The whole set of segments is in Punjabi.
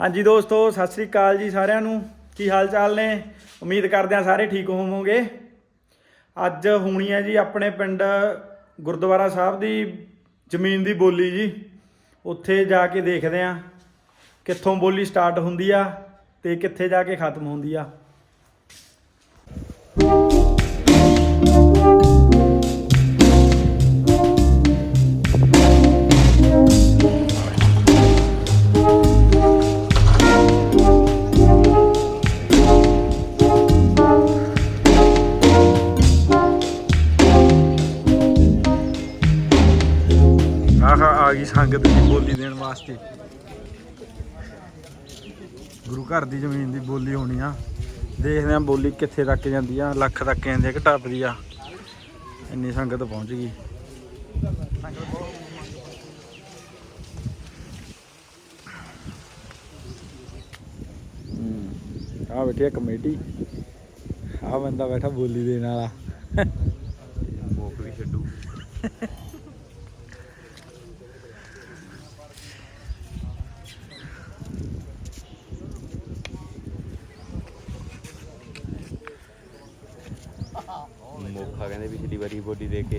ਹਾਂਜੀ ਦੋਸਤੋ, ਸਤਿ ਸ੍ਰੀ ਅਕਾਲ ਜੀ ਸਾਰਿਆਂ ਨੂੰ। ਕੀ ਹਾਲ ਚਾਲ ਨੇ? ਉਮੀਦ ਕਰਦੇ ਹਾਂ ਸਾਰੇ ਠੀਕ ਹੋਵੋਗੇ। ਅੱਜ ਹੋਣੀ ਹੈ ਜੀ ਆਪਣੇ ਪਿੰਡ ਗੁਰਦੁਆਰਾ ਸਾਹਿਬ ਦੀ ਜ਼ਮੀਨ ਦੀ ਬੋਲੀ ਜੀ। ਉੱਥੇ ਜਾ ਕੇ ਦੇਖਦੇ ਹਾਂ ਕਿੱਥੋਂ ਬੋਲੀ ਸਟਾਰਟ ਹੁੰਦੀ ਆ ਤੇ ਕਿੱਥੇ ਜਾ ਕੇ ਖਤਮ ਹੁੰਦੀ ਆ। ਆ ਗਈ ਸੰਗਤ ਦੀ ਬੋਲੀ ਦੇਣ ਵਾਸਤੇ। ਗੁਰੂ ਘਰ ਦੀ ਜ਼ਮੀਨ ਦੀ ਬੋਲੀ ਹੋਣੀ ਆ। ਦੇਖਦੇ ਆ ਬੋਲੀ ਕਿੱਥੇ ਤੱਕ ਜਾਂਦੀ ਆ, ਲੱਖ ਤੱਕ ਜਾਂਦੀ ਆ ਕਿ ਟੱਪਦੀ ਆ। ਇੰਨੀ ਸੰਗਤ ਪਹੁੰਚ ਗਈ। ਆ ਬੈਠੀ ਆ ਕਮੇਟੀ। ਆ ਬੰਦਾ ਬੈਠਾ ਬੋਲੀ ਦੇਣ ਵਾਲਾ। ਮੋਕ ਵੀ ਛੱਡੂ ਮੋਖਾ ਕਹਿੰਦੇ ਪਿਛਲੀ ਵਾਰੀ ਬੋਡੀ ਦੇ ਕੇ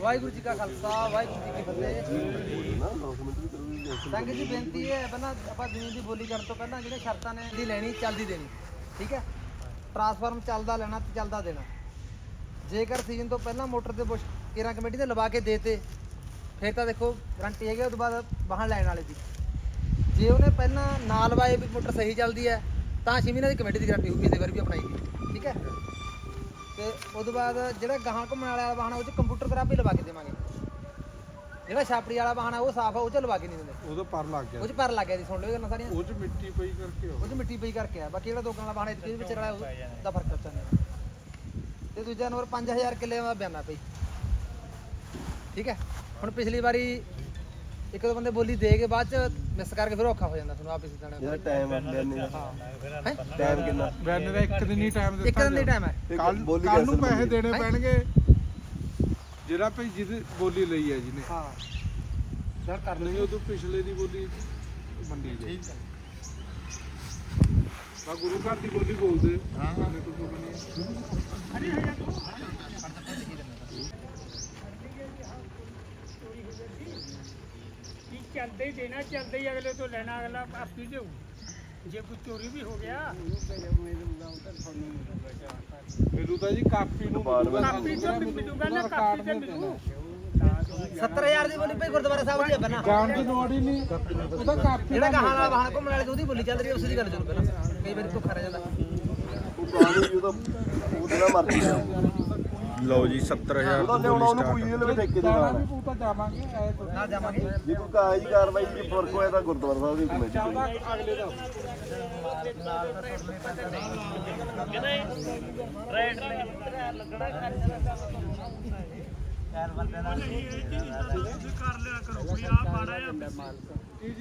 ਵਾਹਿਗੁਰੂ ਜੀ ਕਾ ਖਾਲਸਾ, ਵਾਹਿਗੁਰੂ ਜੀ ਕੀ ਫਤਿਹ। ਸੰਗਤ ਜੀ, ਬੇਨਤੀ ਹੈ ਪਹਿਲਾਂ ਆਪਾਂ ਜ਼ਮੀਨ ਦੀ ਬੋਲੀ ਕਰਨ ਤੋਂ ਪਹਿਲਾਂ ਜਿਹੜੇ ਸ਼ਰਤਾਂ ਨੇ ਦੀ ਲੈਣੀ ਚੱਲਦੀ ਦੇਣੀ, ਠੀਕ ਹੈ? ਟਰਾਂਸਫਾਰਮ ਚੱਲਦਾ ਲੈਣਾ ਤੇ ਚੱਲਦਾ ਦੇਣਾ। ਜੇਕਰ ਸੀਜ਼ਨ ਤੋਂ ਪਹਿਲਾਂ ਮੋਟਰ ਤੇ ਬੁਸ਼ ਕੇਰਾਂ ਕਮੇਟੀ ਨੇ ਲਵਾ ਕੇ ਦੇਤੇ, ਫਿਰ ਤਾਂ ਦੇਖੋ ਗਰੰਟੀ ਹੈਗੀ ਉਸ ਤੋਂ ਬਾਅਦ ਵਾਹਣ ਲੈਣ ਵਾਲੇ ਦੀ। ਜੇ ਉਹਨੇ ਪਹਿਲਾਂ ਨਾ ਲਵਾਏ ਵੀ ਮੋਟਰ ਸਹੀ ਚੱਲਦੀ ਹੈ, ਤਾਂ 6 ਮਹੀਨੇ ਦੀ ਕਮੇਟੀ ਦੀ ਗਰੰਟੀ ਹੋਊਗੀ, ਇਹਦੇ ਵਾਰ ਵੀ ਅਪਣਾਈ ਠੀਕ ਹੈ? ਤੇ ਤੋਂ ਬਾਅਦ ਜਿਹੜਾ ਗਾਹਾਂ ਘੁੰਮਣ ਵਾਲਾ ਵਾਹਨ ਆ ਉਹ ਚ ਕੰਪਿਊਟਰ ਥੈਰੇਪੀ ਲਵਾ ਕੇ ਦੇਵਾਂਗੇ। ਜਿਹੜਾ ਛਾਪੜੀ ਵਾਲਾ ਵਾਹਨ ਆ ਉਹ ਸਾਫ਼ ਆ ਉਹ ਚ ਲਵਾ ਕੇ ਨਹੀਂ ਦਿੰਦੇ। ਉਹਦਾ ਪਰ ਲੱਗ ਗਿਆ। ਉਹ ਚ ਪਰ ਲੱਗ ਗਿਆ ਜੀ ਸੁਣ ਲਿਓ ਇਹ ਗੱਲਾਂ ਸਾਰੀਆਂ। ਉਹ ਚ ਮਿੱਟੀ ਪਈ ਕਰਕੇ ਹੋ ਉਹ ਚ ਮਿੱਟੀ ਪਈ ਕਰਕੇ ਆ ਬਾਕੀ ਜਿਹੜਾ ਦੋਕਾਂ ਵਾਲਾ ਵਾਹਨ ਇਹਦੇ ਵਿੱਚ ਰਲਾ ਉਹਦਾ ਫ਼ਰਕ ਕਰਤਾ ਨਹੀਂ। ਤੇ ਦੂਜਾ ਨੰਬਰ 5000 ਕਿੱਲੇ ਦਾ ਬਿਆਨਾ ਪਈ। ਠੀਕ ਹੈ? ਹੁਣ ਪਿਛਲੀ ਵਾਰੀ ਇੱਕ ਦੋ ਬੰਦੇ ਬੋਲੀ ਦੇ ਕੇ ਬਾਅਦ ਚ ਮਿਸ ਕਰਕੇ ਫਿਰ ਔਖਾ ਹੋ ਜਾਂਦਾ ਤੁਹਾਨੂੰ ਆਪ ਤਰ੍ਹਾਂ ਜਿਹੜਾ ਟਾਈਮ ਲੈਣੇ ਦਾ ਹੈ। ਟਾਈਮ ਕਿੰਨਾ? ਬੈਨ ਦਾ ਇੱਕ ਦਿਨ ਹੀ ਟਾਈਮ ਇੱਕ ਦਿਨ ਦੀ ਟਾਈਮ ਹੈ। ਕੱਲ ਬੋਲੀ ਕੱਲ ਨੂੰ ਪੈਸੇ। ਦੇਣੇ ਹੈਂ? ਪੈਣਗੇ। ਜਿਹੜਾ ਭਈ ਜਿਹਦੀ ਬੋਲੀ ਲਈ ਹੈ ਜਿਹਨੇ। ਹਾਂ। ਸਰ ਕਰ ਨਹੀਂ ਉਹ ਤੋਂ ਪਿਛਲੇ ਦੀ ਬੋਲੀ ਮੰਡੀ ਜੀ ਠੀਕ ਗੁਰੂ ਘਰ ਦੀ ਬੋਲੀ ਬੋਲਦੇ। ਹਾਂ। ਹਾਂ ਕੋਈ ਬੋਲੀ ਨਹੀਂ ਕੀ ਚੱਲਦੇ ਹੀ ਦੇਣਾ ਚੱਲਦੇ ਹੀ ਅਗਲੇ ਤੋਂ ਲੈਣਾ ਅਗਲਾ ਆਪੀ ਦੇਊ ਜੇ ਕੋਈ ਚੋਰੀ ਵੀ ਹੋ ਗਿਆ। ਮੈਨੂੰ ਤਾਂ ਜੀ ਕਾਪੀ ਨੂੰ ਕਾਪੀ ਤੋਂ ਵੀ ਮਿਲੂਗਾ ਨਾ ਕਾਪੀ ਤੇ ਮਿਲੂ। 70000 ਦੀ ਬੋਲੀ ਪਈ ਗੁਰਦੁਆਰਾ ਸਾਹਿਬ ਦੀ ਹੈ ਪਹਿਲਾਂ ਜਾਣ ਦੀ ਲੋੜ ਹੀ ਨਹੀਂ। ਉਹਦਾ ਕਾਪੀ ਜਿਹੜਾ ਕਹਾਂ ਵਾਲਾ ਵਾਹਨ ਘੁੰਮਣ ਵਾਲੇ ਦੀ ਉਹਦੀ ਬੋਲੀ ਚੱਲ ਰਹੀ ਹੈ ਉਸੇ ਦੀ ਗੱਲ ਕਰੋ ਪਹਿਲਾਂ। ਕਈ ਵਾਰੀ ਧੋਖਾ ਰਹਿ ਜਾਂਦਾ। ਉਹ ਜੀ ਉਹਦਾ ਉਹਦਾ ਮਰਜ਼ੀ ਆ। ਲਓ ਜੀ 70000 ਉਹਦਾ ਲਿਆਉਣਾ ਉਹਨੂੰ ਕੋਈ ਨਹੀਂ ਲਵੇ ਠੇਕੇ ਦੇ ਨਾਲ। ਵੀ ਪਊ ਤਾਂ ਜਾਵਾਂਗੇ ਐ ਤਾਂ ਨਾ ਜਾਵਾਂਗੇ। ਜੇ ਕੋਈ ਕਾਗਜ਼ੀ ਕਾਰਵਾਈ ਦੀ ਫ਼ਰਕ ਹੋਇਆ ਤਾਂ ਗੁਰਦੁਆਰਾ ਸਾਹਿਬ ਦੀ ਕਮੇਟੀ ਚੱਲਦਾ ਅਗਲੇ ਦਾ। ਕਰ ਲਿਆ ਕਰੋ ਵੀ ਆ ਮਾੜਾ ਆ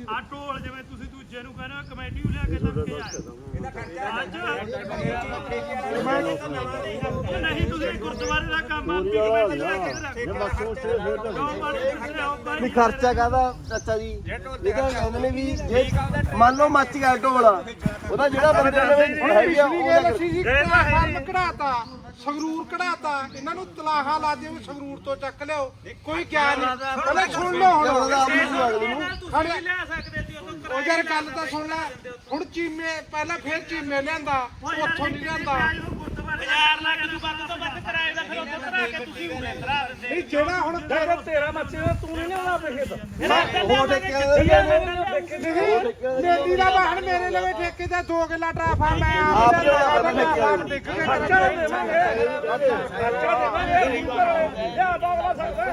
ਆ ਢੋਲ ਜਿਵੇਂ ਤੁਸੀਂ ਦੂਜੇ ਨੂੰ ਕਹਿੰਦੇ ਹੋ ਕਮੇਟੀ ਨੂੰ ਲਿਆ ਕੇ ਲੱਗ ਕੇ ਆਇਆ ਇਹਦਾ ਖਰਚਾ ਅੱਜ ਨਹੀਂ ਤੁਸੀਂ ਗੁਰਦੁਆਰੇ ਦਾ ਕੰਮ ਆਪੀ ਕਮੇਟੀ ਲਿਆ ਕੇ ਰੱਖ ਕੇ ਜੋ ਮਾੜੇ ਦਿਖਦੇ ਹੋ ਬਾਈ ਨਹੀਂ ਖਰਚਾ ਕਾਹਦਾ? ਚਾਚਾ ਜੀ। ਤਾਂ ਕਹਿੰਦੇ ਨੇ ਵੀ ਜੇ ਮੰਨ ਲਓ ਮੱਚ ਗਿਆ ਢੋਲ ਉਹਦਾ ਜਿਹੜਾ ਬੰਦੇ ਨੇ ਹੈਗੀ ਆ ਗੱਲ ਅਸੀਂ ਜੀ ਫਾਰਮ ਕਢਾਤਾ। ਸੰਗਰੂਰ ਕਢਾਤਾ। ਇਹਨਾਂ ਨੂੰ ਤਲਾਹਾ ਲਾ ਦਿਓ ਸੰਗਰੂਰ ਤੋਂ ਚੱਕ ਲਿਓ ਕੋਈ ਗਿਆਨ ਨਹੀਂ। ਪਹਿਲਾਂ ਸੁਣ ਲਓ ਹੁਣ। ਤੁਸੀਂ ਸਕਦੇ ਸੀ ਉਦੋਂ ਉਹ ਯਾਰ ਗੱਲ ਤਾਂ ਸੁਣ ਲੈ। ਹੁਣ ਚੀਮੇ ਪਹਿਲਾਂ ਫੇਰ ਚੀਮੇ ਲਿਆਂਦਾ ਉੱਥੋਂ ਨਹੀਂ ਲਿਆਂਦਾ। ਬਾਜ਼ਾਰ ਲਾ ਕੇ ਤੂੰ ਵੱਧ ਤੋਂ ਵੱਧ ਕਿਰਾਏ ਦਾ ਫਿਰ ਉੱਥੇ ਕਰਾ ਕੇ ਤੁਸੀਂ ਉਰੇ ਕਰਾ ਦਿੰਦੇ ਨਹੀਂ ਜਿਹੜਾ ਹੁਣ ਤੇਰਾ ਤੇਰਾ ਮੱਛੀ ਤੂੰ ਨਹੀਂ ਲਿਆਉਣਾ ਪੈਸੇ ਤਾਂ ਹੋ ਟੇਕਿਆ ਨੇਤੀ ਦਾ ਵਾਹਨ ਮੇਰੇ ਲਵੇ ਠੇਕੇ ਦਾ 2 ਕਿੱਲਾ ਟਰਾਫਾ ਮੈਂ ਆਪ ਦਾ ਵਾਹਨ ਡਿੱਗ ਕੇ ਖਰਚਾ ਦੇਵਾਂਗੇ ਖਰਚਾ ਦੇਵਾਂਗੇ ਲਿਆ ਬਾਗਲਾ ਸਕਦਾ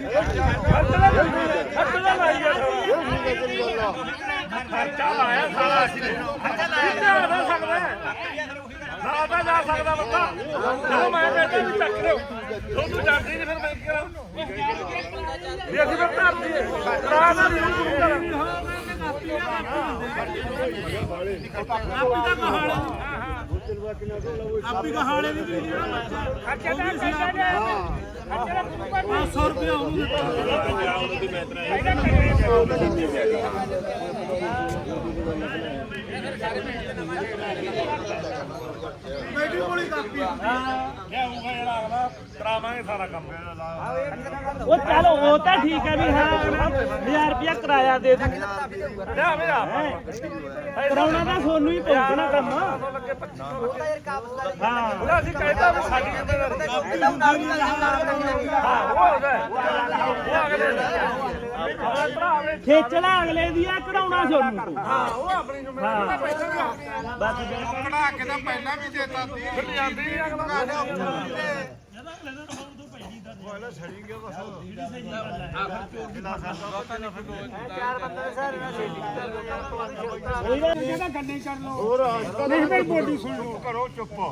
ਖਰਚਾ ਖਰਚਾ ਲਾਈ ਜਾ ਖਰਚਾ ਲਾਇਆ ਸਾਲਾ ਅਸੀਂ ਖਰਚਾ ਲਾਇਆ ਆ ਤਾਂ ਜਾ ਸਕਦਾ ਬੰਦਾ। ਜਦੋਂ ਮੈਂ ਕਹਿੰਦਾ ਵੀ ਚੱਕ ਲਿਓ। ਤੁਹਾਨੂੰ ਡਰਦੀ ਨਹੀਂ ਫਿਰ ਮੈਂ ਕੀ ਕਰਾਂ? ਵੀ ਅਸੀਂ ਫਿਰ ਧਰਤੀ ਰਾਤ ਦੀ ਹੁਣ ਗੁਰੂ ਘਰ ਆਪੀ ਦਾ ਕਹਾਣੀ ਆਪੀ ਦਾ ਹਾਲੇ ਨਹੀਂ ਤੁਸੀਂ ਜਿਹੜਾ ਬੱਚਾ ਖਰਚਾ ਦਾ ਖਰਚਾ ਦੇ ਖਰਚਾ ਦਾ ਗੁਰੂ ਘਰ 500 ਰੁਪਏ ਉਹਨੂੰ ਦਿੱਤਾ। ਉਹਦੀ ਮੈਤਰਾ ਹੈ ਕਾਪੀ ਲਿਆਉਂਗਾ ਜਿਹੜਾ ਅਗਲਾ ਕਰਾਵਾਂਗੇ ਸਾਰਾ ਕੰਮ। ਉਹ ਚੱਲ ਉਹ ਤਾਂ ਠੀਕ ਹੈ ਵੀ ਹਾਂ 1000 ਰੁਪਇਆ ਕਿਰਾਇਆ ਦੇ ਦੂੰ। ਲਿਆ ਮੇਰਾ ਕਰਾਉਣਾ ਤਾਂ ਸੋਨੂੰ ਹੀ ਪਊਗਾ ਕੰਮ। ਉਹ ਤਾਂ ਯਾਰ ਕਾਬਜ਼ ਵਾਲੇ ਹਾਂ। ਉਹਦਾ ਅਸੀਂ ਕਹਿੰਦਾ ਵੀ ਸਾਡੀ ਜ਼ਿੰਮੇਵਾਰੀ। ਹਾਂ ਉਹ ਹੋ ਗਿਆ ਉਹ ਅਗਲੇ ਨੇ ਖੇਚਲਾ ਅਗਲੇ ਦੀ ਆ ਕਢਾਉਣਾ ਸੋਨੂੰ ਹਾਂ ਉਹ ਆਪਣੀ ਜ਼ਿੰਮੇਵਾਰੀ ਦਾ ਪੈਸਾ ਵੀ ਆਪਣੀ ਬਸ ਕਢਾ ਕੇ ਤਾਂ ਪਹਿਲਾਂ ਵੀ ਦੇਤਾ ਸੀ। ਫਿਰ ਜਾਂਦੀ ਨਹੀਂ ਅਗਲਾ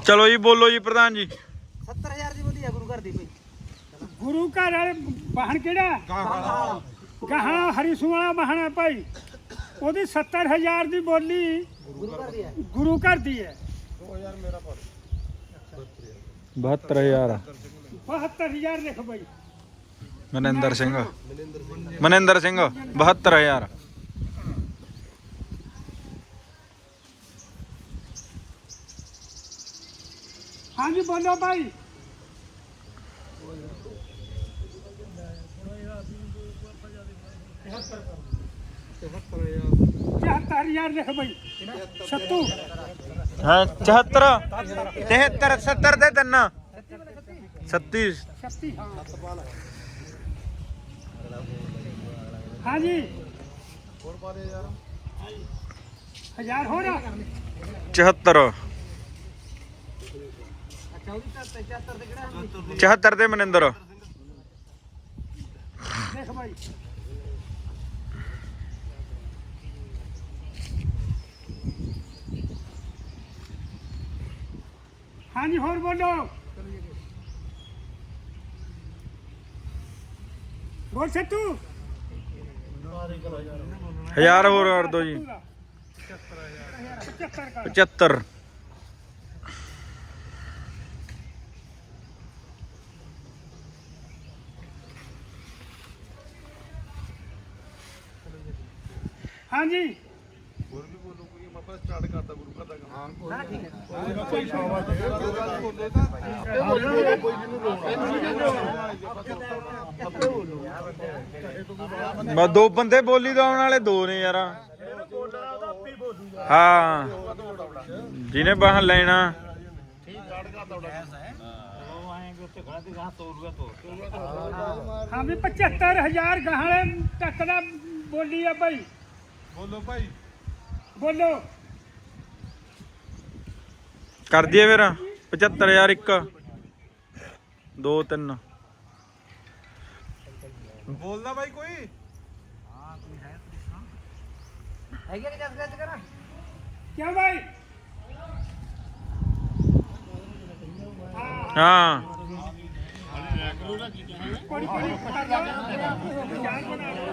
ਚਲੋ ਜੀ ਬੋਲੋ ਜੀ ਪ੍ਰਧਾਨ ਜੀ। 70000 ਦੀ ਬੋਲੀ ਆ ਗੁਰੂ ਘਰ ਦੀ ਕੋਈ। ਗੁਰੂ ਘਰ ਵਾਲੇ ਵਾਹਣ ਕਿਹੜਾ? ਗਾਹਾਂ ਹਰੀਸੂ ਵਾਲਾ ਵਾਹਣ ਹੈ ਭਾਈ ਉਹਦੀ 70000 ਦੀ ਬੋਲੀ ਗੁਰੂ ਘਰ ਦੀ ਹੈ। ਗੁਰੂ ਘਰ ਦੀ ਹੈ 72000 72000 ਲਿਖ ਭਾਈ। ਮਨਿੰਦਰ ਸਿੰਘ। ਮਨਿੰਦਰ ਸਿੰਘ 72000 ਹਾਂਜੀ ਬੋਲੋ ਭਾਈ। ਤਿਹੱਤਰ ਹਜ਼ਾਰ ਲਿਖ ਭਾਈ ਸੱਤੂ ਹਾਂ 74 73 70 ਦੇ ਤਿੰਨ 36 ਛੱਤੀ ਹਾਂ ਹਾਂਜੀ ਹਜ਼ਾਰ ਹੋ ਰਿਹਾ 74 ਅੱਛਾ ਉਹਦੀ ਤਾਂ 75 ਤੇ ਕਿਹੜਾ ਹੁੰਦੀ 74 ਦੇ ਮਨਿੰਦਰ ਦੇਖ ਭਾਈ ਹਾਂਜੀ ਹੋਰ ਬੋਲੋ। ਬੋਲ ਸੱਤੂ। ਹਜ਼ਾਰ ਹੋਰ ਕਰ ਦੋ ਜੀ। 75 ਕਰ 75 ਹਾਂਜੀ ਬਸ ਦੋ ਬੰਦੇ ਬੋਲੀ ਤੋਂ ਆਉਣ ਵਾਲੇ ਦੋ ਨੇ ਯਾਰ। ਹਾਂ। ਜਿਹਨੇ ਬਾਹਰ ਲੈਣਾ। ਹਾਂ ਵੀ 75000 ਗਾਹਾਂ ਤੱਕ ਦਾ ਬੋਲੀ ਆ ਭਾਈ ਬੋਲੋ ਭਾਈ। ਬੋਲੋ। ਕਰ ਦਈਏ ਫਿਰ 75000 ਇੱਕ। ਦੋ ਤਿੰਨ। ਬੋਲਦਾ ਭਾਈ ਕੋਈ? ਹੈਗੇ ਕਿ ਜੱਜ ਗੱਜ ਕਰਾਂ। ਕਿਉਂ ਭਾਈ ਹਾਂ। ਕੋੜੀ ਕੋੜੀ ਕਰ ਲਓ ਜਾਨ ਬਣਾ ਲਓ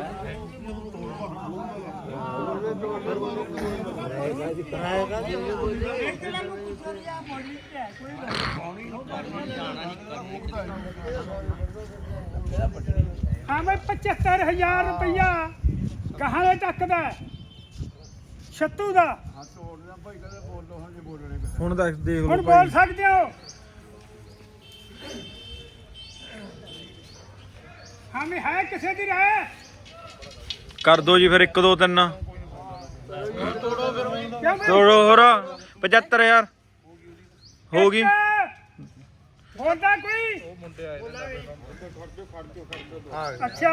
ਹਾਂ ਮੈਂ 75000 ਰੁਪਇਆ ਕਹਾਂ ਦੇ ਟੱਕਦਾ ਛੱਤੂ ਦਾ। ਹੁਣ ਦੱਸ ਦੇਖ ਹੁਣ ਲਓ ਬੋਲ ਭਾਈ ਸਕਦੇ ਹੋ? ਹਾਂ ਮੈਂ ਹੈ ਕਿਸੇ ਦੀ ਰਹਿ ਕਰ ਦੋ ਜੀ ਫਿਰ ਇੱਕ ਦੋ ਤਿੰਨ ਕਿਉਂ ਬਈ? ਤੋੜੋ ਹੋਰ 75000 ਹੋ ਗਈ ਇੱਕ। ਬੋਲਦਾ ਕੋਈ ਅੱਛਾ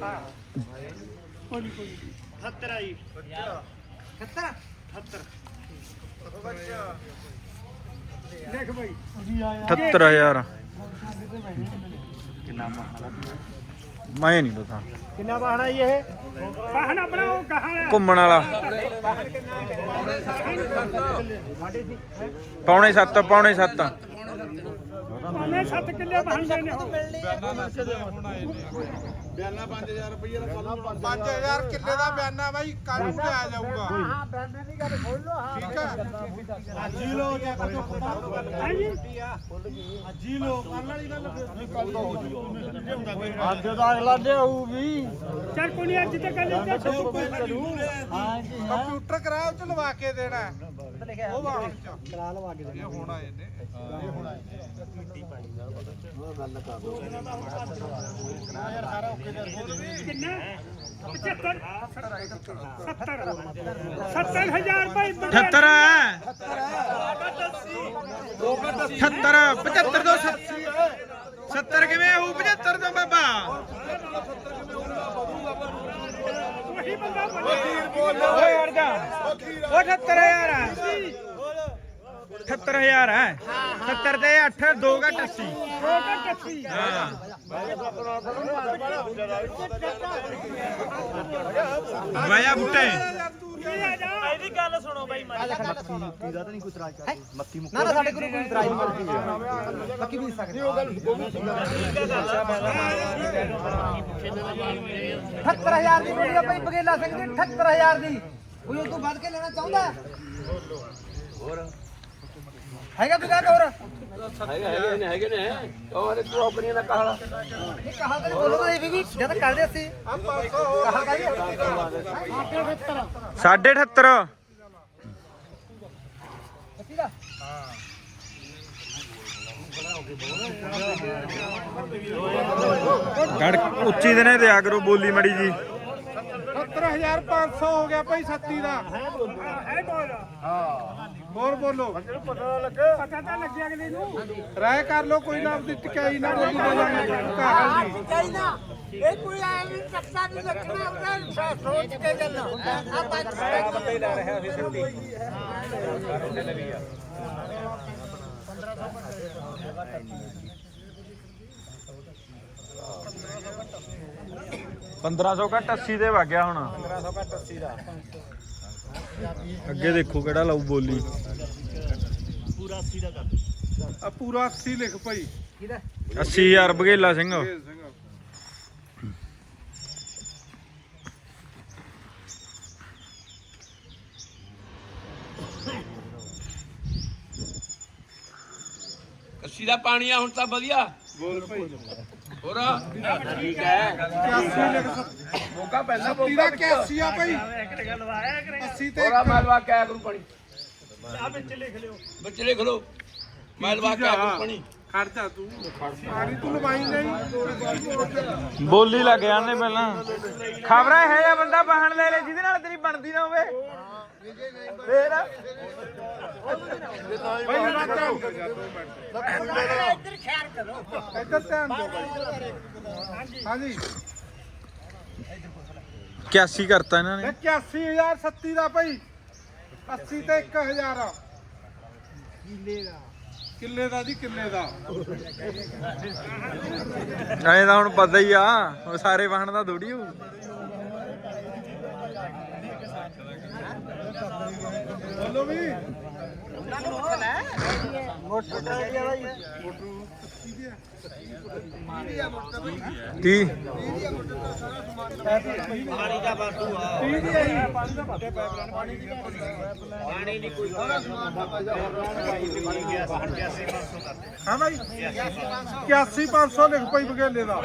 ਹਾਂ ਕੋਈ ਕੋਈ 70 ਦੇਖ ਭਾਈ 78000 ਮੈਂ ਨਹੀਂ ਪਤਾ। ਕਿੰਨਾ ਬਾਹਣਾ ਜੀ ਇਹ? ਬਾਹਣਾ ਬਣਾਓ ਕਹਾਂ ਘੁੰਮਣ ਵਾਲਾ। ਪੌਣੇ 7 ਪੌਣੇ 7 ਉਹਨੇ 7 ਕਿੱਲੇ ਬਣ ਗਏ ਨੇ ਉਹ। 5000 ਕਿੱਲੇ ਦਾ ਬਿਆਨਾ ਬਾਈ ਕੱਲ ਨੂੰ ਲਿਆ ਜਾਊਗਾ। ਹਾਂ ਬੈਂਦੇ ਦੀ ਗੱਲ ਖੋਲ ਲੋ ਹਾਂ ਠੀਕ ਹੈ। ਅੱਜ ਦਾ ਅਗਲਾ ਲਿਆਊ ਵੀ ਚੱਲ ਕੋਈ ਨਹੀਂ ਅੱਜ ਤੱਕ ਨਹੀਂ ਤੇ ਕੰਪਿਊਟਰ ਕਰਾਓ ਚ ਲਵਾ ਕੇ ਦੇਣਾ। ਹੈ। ਉਹ ਵਾਹਣ ਚ। ਕਰਾ ਲਵਾ ਕੇ ਇਹ ਹੋਣਾ ਇਹਨੇ ਕਿੰਨਾ 75 70 70000 ਭਾਈ 78 ਹੈ। 78 75 ਤੋਂ 70 ਕਿਵੇਂ ਹੋਊ? 75 ਤੋਂ ਬਾਬਾ। ਉਹੀ ਬੰਦਾ ਬੋਲੇ। ਓਏ ਯਾਰ ਜਾ ਉਹ 78000 ਹੈ 78000 ਹੈ। 70 ਤੇ 8 2 ਘੱਟ 80 ਉਹ ਤਾਂ ਟੱਸੀ ਹਾਂ। ਵਾਇਆ ਬੁੱਟੇ। ਇਹਦੀ ਗੱਲ ਸੁਣੋ ਬਾਈ ਮੈਂ ਨਾ ਨਾ ਸਾਡੇ ਕੋਲ ਕੋਈ ਇਤਰਾਜ਼ ਨਹੀਂ ਕਰਦੀ ਬਾਕੀ ਵੀ ਸਕਦੇ। ਉਹ ਗੱਲ 78000 ਦੀ ਬੋਲੀ ਭਾਈ ਬਗੇਲਾ ਸਿੰਘ ਦੀ 78000 ਦੀ। ਕੋਈ ਉਹ ਤੋਂ ਵੱਧ ਕੇ ਲੈਣਾ ਚਾਹੁੰਦਾ? ਹੈ? ਹੈਗਾ ਕੋਈ ਗੱਲ ਹੋਰ? ਹੈਗਾ ਹੈਗੇ ਨੇ ਹੈਗੇ ਨੇ। ਉਹ ਤੂੰ ਆਪਣੀ ਨਾ ਕਹਾ ਇਹ ਕਹਾ ਤੇ ਬੋਲੋ ਤਾਂ ਇਹ ਵੀ ਜਦ ਕਰਦੇ ਅਸੀਂ। ਕਹਾ ਕਰੀਏ 78 ਕੱਤੀ ਦਾ ਗੜ ਉੱਚੀ ਦਿਨੇ ਦਿਆ ਕਰੋ ਬੋਲੀ ਮੜੀ ਜੀ। 70500 ਹੋ ਗਿਆ ਭਾਈ 37 ਦਾ। ਹੈ, ਬੋਲ ਹੋਰ ਬੋਲੋ। ਪਤਾ ਤਾਂ ਲੱਗਿਆ ਅਗਲੇ ਨੂੰ ਰਾਏ ਕਰ ਲੋ ਕੋਈ ਨਾ ਆਪਦੀ ਟਿਕਾਈ ਨਾ ਬੋਲੀ ਦੇ ਜਾਣੀ। ਕਾਹਲ ਜੀ ਇਹ ਕੋਈ ਐ ਵੀ ਟੱਕਾ ਨਹੀਂ ਰੱਖਣਾ, ਉਹਦਾ ਸੋਚ ਕੇ ਚੱਲਣਾ। ਆ ਪੰਜ ਬੰਦੇ ਹੀ ਲਾ ਰਿਹਾ ਸੀ ਪੰਦਰਾਂ ਸੌ ਘੱਟ 80 ਦੇ ਵਗ ਗਿਆ ਹੁਣ। 1500 ਘੱਟ 80 ਦਾ। ਅੱਗੇ ਦੇਖੋ ਕਿਹੜਾ ਲਾਊ ਬੋਲੀ। ਆ ਪੂਰਾ 80 ਲਿਖ ਭਾਈ। 80000 ਬਘੇਲਾ ਸਿੰਘ ਭੇਜ ਸਿੰਘ। ਕੱਸੀ ਦਾ ਪਾਣੀ ਆ ਹੁਣ ਤਾਂ ਵਧੀਆ। ਬੋਲ ਭਾਈ। ਹੋਰ ਠੀਕ ਹੈ। 81 ਲਿਖ ਮੋਗਾ ਪਹਿਲਾਂ 70 ਦਾ 81 ਆ ਭਾਈ? ਇੱਕ ਗੱਲ ਵਾਇਆ ਕਰੇ 80 ਤੇ ਹੋਰਾ ਮਾਲਵਾ ਕਿਆ ਕਰੂ ਪਾਣੀ। ਆ ਵਿੱਚ ਲਿਖ ਲਿਓ। ਬੱਚੇ ਲਿਖ ਲੋ ਮਾਲਵਾ ਕਿਆ ਕਰੂ ਪਾਣੀ। ਖੜ ਜਾ ਤੂੰ। ਸਾਰੀ ਤੂੰ ਲਵਾਈ ਨਹੀਂ ਬੋਲੀ ਲੱਗ ਜਾਂਦੇ ਪਹਿਲਾਂ। ਖਬਰਾਂ ਇਹ ਜਿਹਾ ਬੰਦਾ ਬਾਹਣ ਲੈ ਲੈ ਜਿਹਦੇ ਨਾਲ ਤੇਰੀ ਬਣਦੀ ਨਾ ਹੋਵੇ। ਫੇਰ? ਭਾਈ ਨਾ ਚਾਓ ਇੱਧਰ ਧਿਆਨ ਦਿਓ ਭਾਈ। ਹਾਂਜੀ। 81 ਕਰਤਾ ਇਹਨਾਂ ਨੇ। 81000 37 ਦਾ ਭਾਈ। 80 ਤੇ 1000 ਕਿੱਲੇ ਦਾ ਕਿੱਲੇ ਦਾ ਜੀ ਕਿੱਲੇ ਦਾ। ਐ ਤਾਂ ਹੁਣ ਪਤਾ ਹੀ ਆ ਉਹ ਸਾਰੇ ਵਾਹਣ ਦਾ ਥੋੜੀ ਹੋਊ। ਬੋਲੋ ਵੀ। ਕੀ 30 ਦੀ ਆਈ ਹਾਂ ਭਾਈ 81500 ਲਿਖ ਪਈ ਬਗੇਲੇ ਦਾ।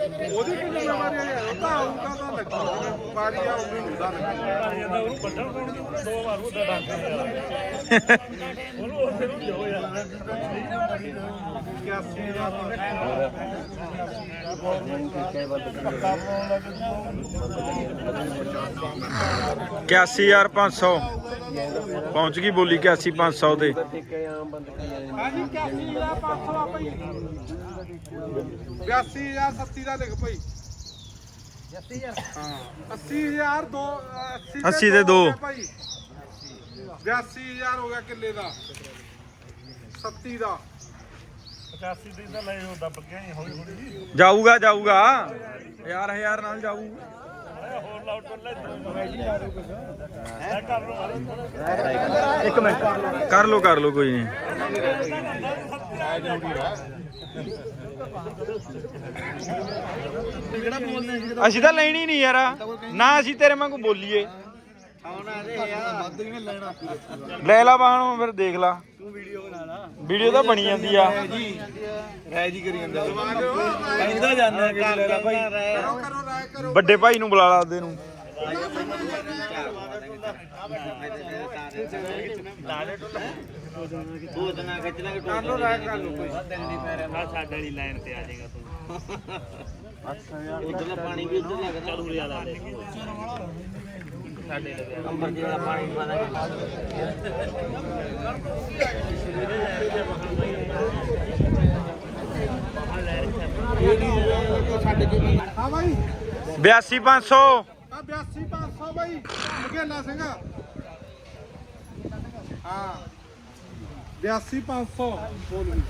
ਉਹਦੀ ਕੀ ਜ਼ਿੰਮੇਵਾਰੀ ਹੈ ਉਹ ਤਾਂ ਆਊਗਾ ਤਾਂ ਲੱਗੂਗਾ ਵਾਰੀ ਆ ਉਹ ਵੀ ਹੁੰਦਾ ਲੱਗੂਗਾ ਪੰਜ ਸੌ। ਪਹੁੰਚ ਗਈ ਬੋਲੀ 81500 ਤੇ ਹਾਂਜੀ 81500 ਆ ਭਾਈ 82000 70 ਦਾ ਲਿਖ ਭਾਈ। 80000 ਹਾਂ 80000 ਦੋ 80 ਅੱਸੀ ਦੇ ਦੋ। ਹੋ ਗਿਆ ਭਾਈ। 82000 ਹੋ ਗਿਆ ਕਿੱਲੇ ਦਾ। 37 ਦਾ। 85 ਦੀ ਤਾਂ ਲੈ ਉਹ ਦੱਬ ਗਿਆ ਹੌਲੀ ਹੌਲੀ। ਜਾਊਗਾ ਜਾਊਗਾ। ਹਜ਼ਾਰ ਹਜ਼ਾਰ ਨਾਲ ਜਾਊ। ਇੱਕ ਮਿੰਟ। ਕਰ ਲੋ ਕਰ ਲੋ ਕੋਈ ਨਹੀਂ। ਅਸੀਂ ਤਾਂ ਲੈਣੀ ਨਹੀਂ ਯਾਰ। ਨਾ ਅਸੀਂ ਤੇਰੇ ਵਾਂਗੂ ਬੋਲੀਏ। ਲੈ ਲਾ ਬਾਹਣੋਂ ਫਿਰ ਦੇਖ ਲਾ। ਤੂੰ ਵੀਡੀਓ ਬਣਾ ਲਾ ਵੀਡੀਓ ਤਾਂ ਬਣੀ ਜਾਂਦੀ ਆ। ਰਾਇ ਜੀ ਕਰੀ ਜਾਂਦਾ ਕਹਿੰਦਾ ਜਾਂਦਾ ਕਿ ਲੈ ਲਾ ਭਾਈ। ਵੱਡੇ ਭਾਈ ਨੂੰ ਬੁਲਾ ਲਾ ਉਹਦੇ ਨੂੰ। ਸਾਡੇ ਵਾਲੀ ਲਾਈਨ ਤੇ ਆ ਜਾਏਗਾ ਤੂੰ ਉਧਰ ਦਾ ਪਾਣੀ ਵੀ ਉਧਰ ਲੱਗਦਾ ਚੱਲ ਉਰੇ ਆ ਲਾ ਲੈ ਅੰਬਰ ਜੀ ਦਾ ਪਾਣੀ ਪਾਣਾ ਹਾਂ ਬਾਈ 82500 ਆ 82500 ਬਾਈ। ਮਗੇਲਾ ਸਿੰਘ। ਹਾਂ। 82500 ਬੋਲ ਵੀ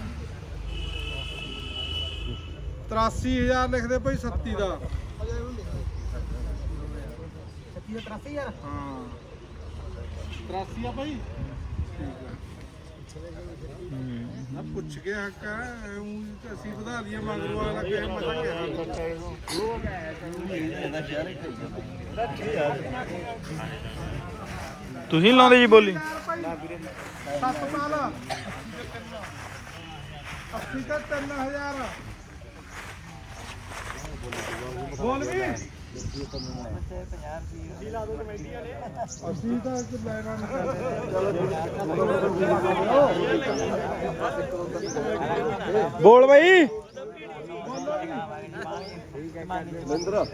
83000 ਲਿਖਦੇ ਭਾਈ 37 ਦਾ। 83 ਯਾਰ। ਹਾਂ। 83 ਆ ਭਾਈ ਠੀਕ ਆ ਨਾ ਪੁੱਛ ਕੇ ਹੱਕਾ ਉਹ ਅਸੀਂ ਵਧਾ ਲਈਏ ਮਗਰੋਂ ਵਾਲਾ ਕਿ ਮਸਾ ਤੁਸੀਂ ਨੀ ਲਾਉਂਦੇ ਜੀ ਬੋਲੀ? ਸੱਤ ਮਾਲ 80 ਤੇ 3000 ਬੋਲ ਵੀ। ਅਸੀਂ ਤਾਂ ਇੱਕ ਲੈਣਾ ਬੋਲ ਬਾਈ। ਮਹਿੰਦਰਾ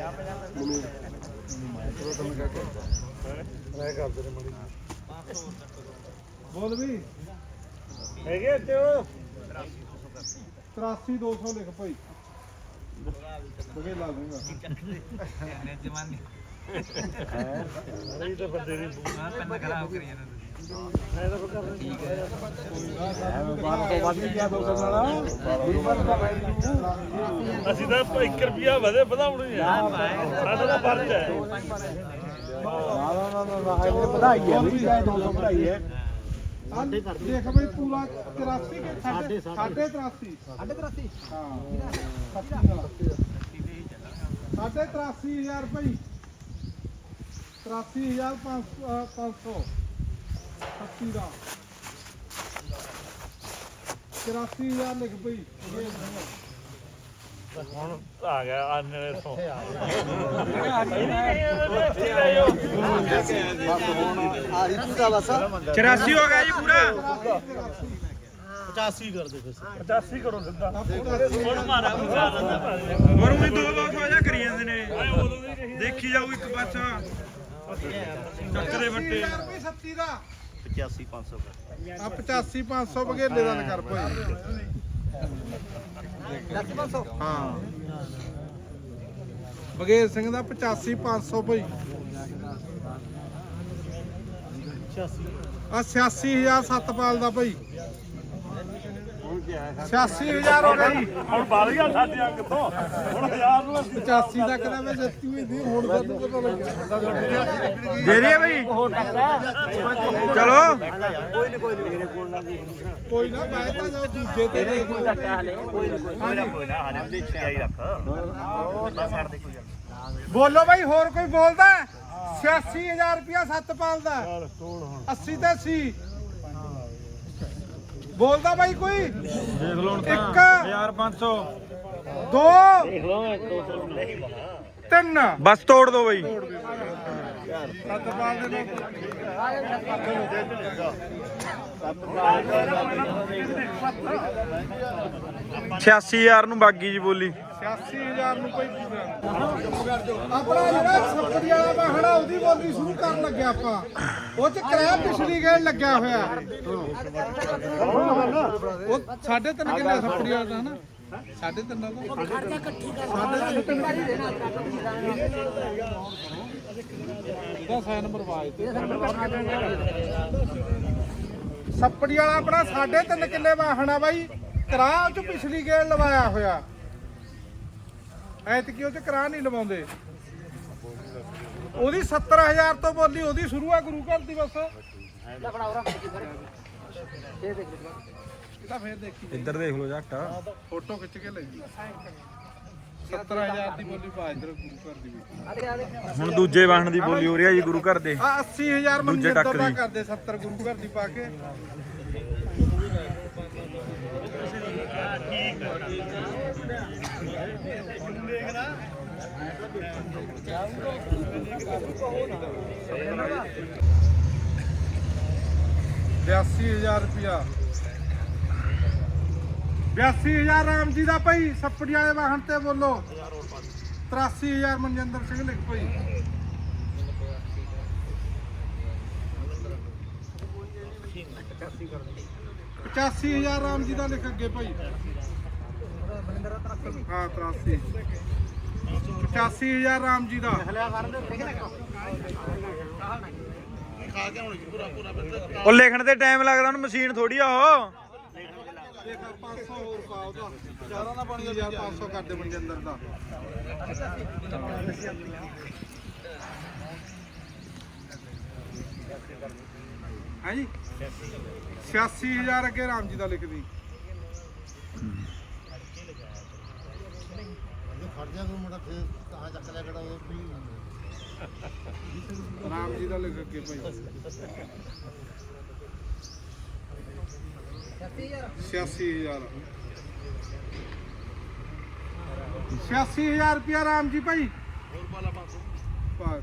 ਬੋਲ ਵੀ। ਹੈਗੇ ਤੇ ਉਹ। 83 200 ਲਿਖ ਭਾਈ। ਬਗੇ ਲਾ ਦੂੰਗਾ ਅਸੀਂ ਤਾਂ 1 ਰੁਪਿਆ ਵਧੇ ਵਧਾਉਣੀ ਆ। ਸਾਡਾ ਤਾਂ ਫਰਜ਼ ਹੈ। ਆ ਦੇਖ ਬਈ ਪੂਰਾ 83 ਕੇ ਸਾਢੇ ਸਾਢੇ 83 ਸਾਢੇ 83 ਹਾਂ ਸਾਢੇ 83000 ਰੁਪਏ 83500 80 ਦਾ। 83000 ਲਿਖ ਪਈ ਹੁਣ ਆ ਗਿਆ ਆਨੇ ਤੋਂ। ਆ ਰਹੀ ਤੂੰ ਦਾ ਬਸ 84 ਹੋ ਗਿਆ ਜੀ ਪੂਰਾ 85 ਕਰੋ ਸਿੱਧਾ। ਮਰੂ ਵੀ ਦੋ ਦੋ ਸੌ ਜਾ ਕਰੀ ਜਾਂਦੇ ਨੇ। ਦੇਖੀ ਜਾਊ ਇੱਕ ਪਾਸਾ। ਚੱਕਰੇ ਵੱਟੇ। ਰੁਪਏ 70 ਦਾ 85500 ਆ 85500 ਬਗੇਲੇ ਦਾ ਕਰ ਭਾਈ। 10500 ਹਾਂ। ਬਗੇਲ ਸਿੰਘ ਦਾ 85500 ਭਾਈ। ਆ 86000 ਸਤਪਾਲ ਦਾ ਭਾਈ। 86000 ਹੋ ਗਿਆ ਜੀ। ਹੁਣ ਵੱਧ ਗਿਆ ਸਾਡੇ ਆ ਕਿੱਥੋਂ? ਹੁਣ ਹਜ਼ਾਰ ਨੂੰ ਅਸੀਂ 85 ਤੱਕ ਦਾ ਮੈਂ ਜੱਤੀ ਹੋਈ ਸੀ ਹੁਣ ਸਾਨੂੰ ਪਤਾ ਲੱਗਿਆ? ਦੇ ਰਹੀ ਹੈ ਬਈ? ਚਲੋ। ਕੋਈ ਨਾ ਮੈਂ ਤਾਂ ਜਾ ਦੂਜੇ ਤੇ ਦੇ ਦੂੰ। ਬੋਲੋ ਬਾਈ ਹੋਰ ਕੋਈ ਬੋਲਦਾ? 86000 ਰੁਪਿਆ ਸਤਪਾਲ ਦਾ। 80 ਤੇ 80 ਬੋਲਦਾ ਬਾਈ ਕੋਈ? ਦੇਖ ਲਓ ਹੁਣ ਇੱਕ। 1500 ਦੋ ਤਿੰਨ। ਬਸ ਤੋੜ ਦੋ ਬਈ। ਸਤਪਾਲ ਦੇ ਲੋਕ 86000 ਨੂੰ ਬਾਗੀ ਜੀ ਬੋਲੀ। 86000 ਨੂੰ ਕੋਈ ਆਪਣਾ ਜਿਹੜਾ ਸੱਪੜੀ ਵਾਲਾ ਵਾਹਣਾ ਉਹਦੀ ਬੋਲੀ ਸ਼ੁਰੂ ਕਰਨ ਲੱਗਿਆ ਆਪਾਂ। ਉਹ ਚ ਕਿਰਾਇਆ ਪਿਛਲੀ ਗੇੜ ਲੱਗਿਆ ਹੋਇਆ। ਉਹ ਸਾਢੇ ਤਿੰਨ ਕਿੱਲੇ ਸੱਪੜੀ ਵਾਲਾ ਦਾ, ਹਨਾ? ਸਾਢੇ ਤਿੰਨ ਦਾ ਸਾਢੇ ਤਿੰਨ ਇਹਦਾ ਸਾਈਨ ਮਰਵਾਏ ਤੇ ਸੱਪੜੀ ਵਾਲਾ ਆਪਣਾ ਸਾਢੇ ਤਿੰਨ ਕਿੱਲੇ ਵਾਹਣਾ ਬਾਈ। ਕਰਾਹ ਚ ਪਿਛਲੀ ਗੇੜ ਲਵਾਇਆ ਹੋਇਆ। ਐਤਕੀ ਉਹ ਚ ਕਰਾਹ ਨਹੀਂ ਲਵਾਉਂਦੇ। ਉਹਦੀ 70000 ਤੋਂ ਬੋਲੀ ਉਹਦੀ ਸ਼ੁਰੂ ਆ ਗੁਰੂ ਘਰ ਦੀ ਬਸ। ਇਹਦਾ ਫੇਰ ਦੇਖੀ। ਇੱਧਰ ਦੇਖ ਲਓ ਜੱਟ। ਫੋਟੋ ਖਿੱਚ ਕੇ ਲੈ ਜੀ। 70000 ਦੀ ਬੋਲੀ ਪਾ ਇਧਰ ਗੁਰੂ ਘਰ ਦੀ ਵੀ। ਆ ਦੇ ਆ ਦੇ ਹੁਣ ਦੂਜੇ ਵਾਹਣ ਦੀ ਬੋਲੀ ਹੋ ਰਹੀ ਹੈ ਜੀ ਗੁਰੂ ਘਰ ਦੇ। ਆ 80000 ਮੰਨ ਦੂਜੇ ਟੱਕ ਦੀ। ਕਰਦੇ 70 ਗੁਰੂ ਘਰ ਦੀ ਪਾ ਕੇ। ਬਿਆਸੀ ਹਜ਼ਾਰ ਰੁਪਿਆ 82000 ਰਾਮ ਜੀ ਦਾ ਭਾਈ ਸੱਪੜੀ ਵਾਲੇ ਵਾਹਨ ਤੇ ਬੋਲੋ। 83000 ਮਨਜਿੰਦਰ ਸਿੰਘ ਲਿਖ ਭਾਈ। ਪਚਾਸੀ ਹਜ਼ਾਰ ਰਾਮ ਜੀ ਦਾ ਲਿਖ ਅੱਗੇ ਭਾਈ। ਹਾਂ 83 ਪਚਾਸੀ ਹਜ਼ਾਰ ਰਾਮ ਜੀ ਦਾ। ਉਹ ਲਿਖਣ ਤੇ ਟਾਈਮ ਲੱਗਦਾ ਉਹਨੂੰ ਮਸ਼ੀਨ ਥੋੜੀ ਆ ਉਹ। ਦੇਖ 500 ਹੋਰ ਪਾ ਉਹਦਾ ਚਾਰਾਂ ਦਾ ਪਾਣੀ 500 ਕਰਦੇ ਮਨਜਿੰਦਰ ਦਾ। ਹਾਂ ਜੀ 86000 ਅੱਗੇ ਰਾਮ ਜੀ ਦਾ ਫੜ ਜਾ ਕੋਈ ਰਾਮ ਜੀ ਦਾ ਲਿਖ ਕੇ ਭਾਈ। 86000 86000 ਰੁਪਿਆ ਰਾਮ ਜੀ ਭਾਈ। ਪਾਸ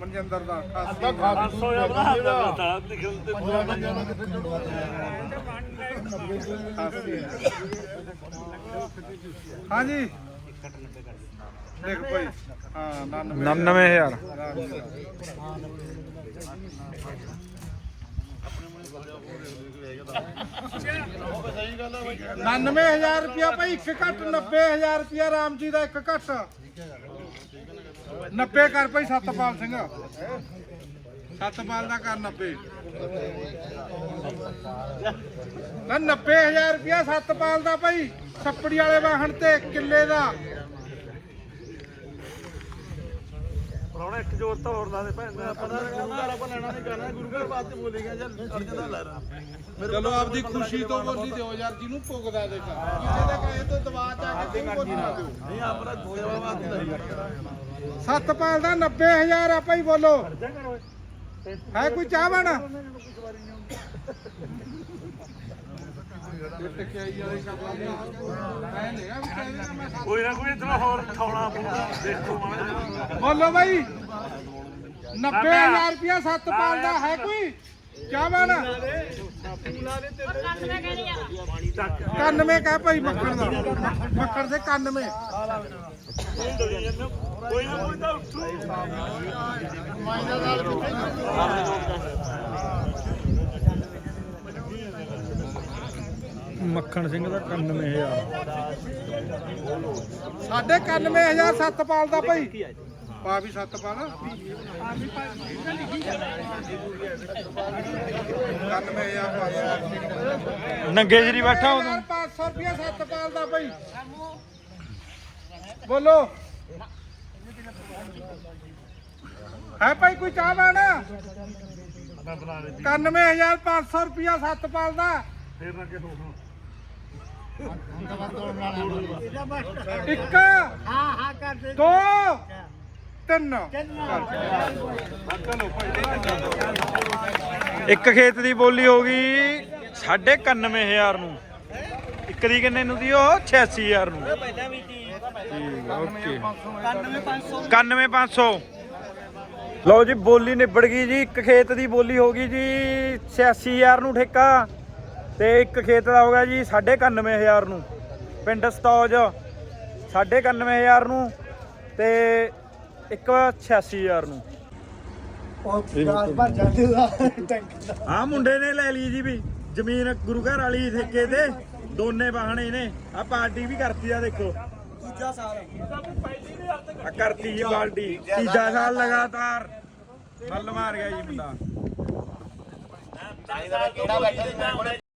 ਮਨਜਿੰਦਰ ਦਾ 88 500 ਹਜ਼ਾਰ ਵਧਾ ਦਿੱਤਾ ਲਿਖਣ ਤੇ ਹਾਂਜੀ। ਦੇਖ ਭਾਈ ਹਾਂ 99 99000 ਰਾਮ ਜੀ ਦਾ। ਨਾਨਵੇਂ ਹਜ਼ਾਰ ਰੁਪਿਆ ਭਾਈ ਇੱਕ ਘੱਟ 90000 ਰੁਪਿਆ ਰਾਮ ਜੀ ਦਾ ਇੱਕ ਘੱਟ। 90 ਕਰ ਭਾਈ ਸਤਪਾਲ ਸਿੰਘ। ਸਤਪਾਲ ਦਾ ਕਰ 90 ਨਾ 90000 ਰੁਪਿਆ ਸਤਪਾਲ ਦਾ ਭਾਈ ਛੱਪੜੀ ਵਾਲੇ ਵਾਹਣ ਤੇ ਕਿੱਲੇ ਦਾ। ਪਰੌਣਾ ਇੱਕ ਜੋਰ ਤਾਂ ਹੋਰ ਲਾ ਦੇ ਭੈਣ ਦਾ ਪਤਾ ਚਲੋ ਆਪਦੀ ਖੁਸ਼ੀ ਤੋਂ ਬੋਲੀ ਦਿਓ ਯਾਰ ਜਿਹਨੂੰ ਭੁਗਦਾ ਦੇਖਾ ਕਿਸੇ ਦੇ ਕਹੇ ਤੋਂ ਦਵਾ ਚਾ ਕੇ ਕੋਈ ਬੋਲੀ ਦਿਓ। ਨਹੀਂ ਆਪਣਾ ਸਤਪਾਲ ਦਾ 90000 ਆ ਭਾਈ ਬੋਲੋ। ਹੈ ਕੋਈ ਚਾਹ ਬਣ? ਕੋਈ ਨਾ ਕੋਈ ਇਤਨਾ ਹੋਰ ਖਾਣਾ ਪਊਗਾ ਦੇਖੋ ਮਾੜਾ ਬੋਲੋ ਭਾਈ 90000 ਰੁਪਿਆ ਸਤਪਾਲ ਦਾ ਹੈ ਕੋਈ? ਚਾਹ ਬਣ? 91 ਕਹ ਭਾਈ ਮੱਖਣ ਦਾ। ਮੱਖਣ ਦੇ 91 ਕੋਈ ਨਾ ਕੋਈ ਤਾਂ ਉੱਠੂ ਮੱਖਣ ਸਿੰਘ ਦਾ 99000 ਸਾਡੇ 91000 ਸਤਪਾਲ ਦਾ ਭਾਈ। ਪਾ ਵੀ ਸਤਪਾਲ 91000 ਨੰਗੇ ਜਿਹੜੀ ਬੈਠਾ ਉਦੋਂ। 500 ਰੁਪਇਆ ਸਤਪਾਲ ਦਾ ਭਾਈ। ਬੋਲੋ। ਹੈ ਭਾਈ ਕੋਈ ਚਾਹ ਬਾਣਾ? 91500 ਰੁਪਇਆ ਸਤਪਾਲ ਦਾ ਫੇਰ ਨਾ ਕਿ ਇੱਕ ਹਾਂ ਹਾਂ ਕਰ ਦੇ ਦੋ ਤਿੰਨ। ਇੱਕ ਖੇਤ ਦੀ ਬੋਲੀ ਹੋ ਗਈ 91500 ਨੂੰ। ਇੱਕ ਦੀ ਕਿੰਨੇ ਨੂੰ ਦੀ ਉਹ? 86000 ਨੂੰ। ਠੀਕ ਆ ਓਕੇ 91500 ਲਓ ਜੀ ਬੋਲੀ ਨਿਬੜ ਗਈ ਜੀ। ਇੱਕ ਖੇਤ ਦੀ ਬੋਲੀ ਹੋ ਗਈ ਜੀ। 86000 ਨੂੰ ਠੇਕਾ ਤੇ ਇੱਕ ਖੇਤ ਦਾ ਹੋ ਗਿਆ ਜੀ 91500 ਨੂੰ। ਪਿੰਡ ਸਤੌਜ 91500 ਨੂੰ ਤੇ ਇੱਕ 86000 ਨੂੰ। ਆ ਮੁੰਡੇ ਨੇ ਲੈ ਲਈ ਜੀ ਵੀ। ਜ਼ਮੀਨ ਗੁਰੂ ਘਰ ਵਾਲੀ ਠੇਕੇ ਤੇ। ਦੋਨੇ ਵਾਹਣ ਇਹਨੇ ਆ ਪਾਰਟੀ ਵੀ ਕਰਤੀ ਆ ਦੇਖੋ। ਦੂਜਾ ਸਾਲ। ਆ ਕਰਤੀ ਜੀ ਪਾਰਟੀ ਤੀਜਾ ਸਾਲ ਲਗਾਤਾਰ। ਮੱਲ ਮਾਰ ਗਿਆ ਜੀ ਮੁੰਡਾ। ਕਿਹੜਾ ਬੈਠਾ